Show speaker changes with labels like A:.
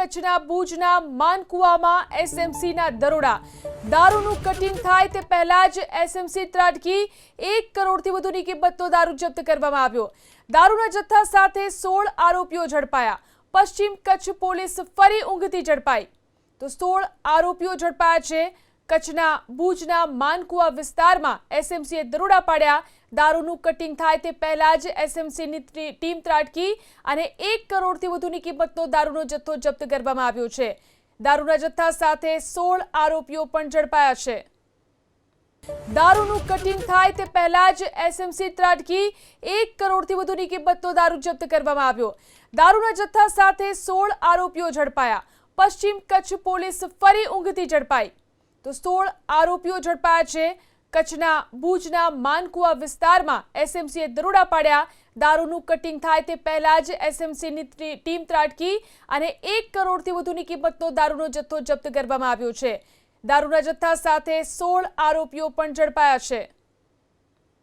A: કચ્છના ભુજના માનકુવામાં એસએમસીના દરોડા. દારૂનું કટિંગ થાય તે પહેલા જ એસએમસી ત્રાટકી એક કરોડથી વધુની કિંમતનો દારૂ જપ્ત કરવામાં આવ્યો. દારૂના જથ્થા સાથે સોળ આરોપીઓ ઝડપાયા. પશ્ચિમ કચ્છ પોલીસ ફરી ઊંઘથી ઝડપાઈ. તો સોળ આરોપીઓ ઝડપાયા છે. કચ્છના, ભુજના માનકુવા વિસ્તારમાં એસએમસીએ દરોડા પાડ્યા. દારૂનું કટિંગ થાય તે પહેલા જ એસએમસીની ટીમ ત્રાટકી અને એક કરોડથી વધુની કિંમતનો દારૂનો જથ્થો જપ્ત કરવામાં આવ્યો છે. દારૂના જથ્થા સાથે સોળ આરોપીઓ પણ ઝડપાયા છે. દારૂનું કટિંગ થાય તે પહેલા જ એસએમસી ત્રાટકી, એક કરોડથી વધુની કિંમતનો દારૂ જપ્ત કરવામાં આવ્યો. દારૂના જથ્થા સાથે સોળ આરોપીઓ ઝડપાયા. પશ્ચિમ કચ્છ પોલીસ ફરી ઊંઘથી ઝડપાઈ. તો સોળ આરોપીઓ ઝડપાયા છે. કચ્છના, ભુજના, માનકુવા વિસ્તારમાં એસએમસીએ દરોડા પાડ્યા. દારૂનું કટિંગ થાય તે પહેલા જ એસએમસીની ટીમ ત્રાટકી અને એક કરોડથી વધુની કિંમતનો દારૂનો જથ્થો જપ્ત કરવામાં આવ્યો છે. દારૂના જથ્થા સાથે સોળ આરોપીઓ પણ ઝડપાયા છે.